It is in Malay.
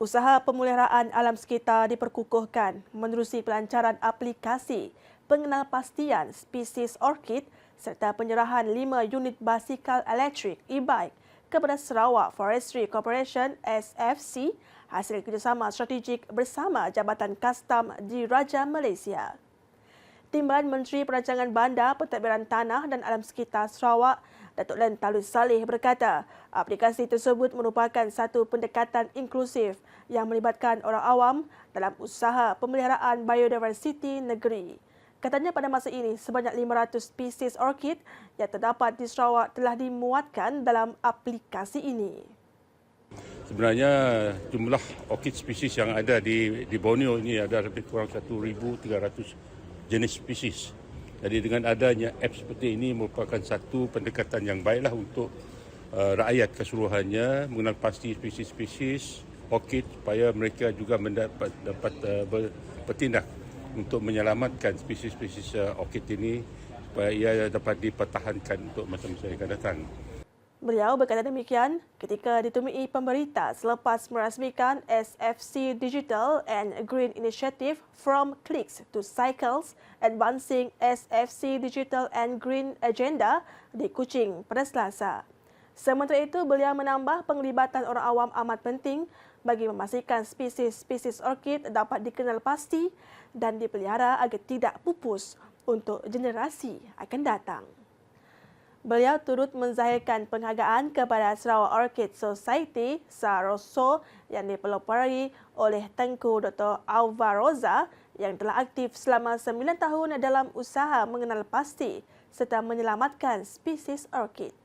Usaha pemeliharaan alam sekitar diperkukuhkan menerusi pelancaran aplikasi pengenalpastian spesies orkid serta penyerahan lima unit basikal elektrik e-bike kepada Sarawak Forestry Corporation SFC hasil kerjasama strategik bersama Jabatan Kastam di Raja Malaysia. Timbalan Menteri Perancangan Bandar, Pentadbiran Tanah dan Alam Sekitar Sarawak Datuk Len Talus Saleh berkata, aplikasi tersebut merupakan satu pendekatan inklusif yang melibatkan orang awam dalam usaha pemeliharaan biodiversiti negeri. Katanya pada masa ini, sebanyak 500 spesies orkid yang terdapat di Sarawak telah dimuatkan dalam aplikasi ini. Sebenarnya jumlah orkid spesies yang ada di di Borneo ini ada lebih kurang 1,300 jenis spesies. Jadi dengan adanya app seperti ini merupakan satu pendekatan yang baiklah untuk uh, rakyat keseluruhannya mengenal pasti spesies-spesies orkid supaya mereka juga mendapat dapat uh, bertindak untuk menyelamatkan spesies-spesies uh, orkid ini supaya ia dapat dipertahankan untuk masa-masa yang akan datang. Beliau berkata demikian ketika ditemui pemberita selepas merasmikan SFC Digital and Green Initiative from Clicks to Cycles Advancing SFC Digital and Green Agenda di Kuching pada Selasa. Sementara itu, beliau menambah penglibatan orang awam amat penting bagi memastikan spesies-spesies orkid dapat dikenal pasti dan dipelihara agar tidak pupus untuk generasi akan datang. Beliau turut menzahirkan penghargaan kepada Sarawak Orchid Society Saroso yang dipelopori oleh Tengku Dr. Alvaroza yang telah aktif selama 9 tahun dalam usaha mengenal pasti serta menyelamatkan spesies orkid.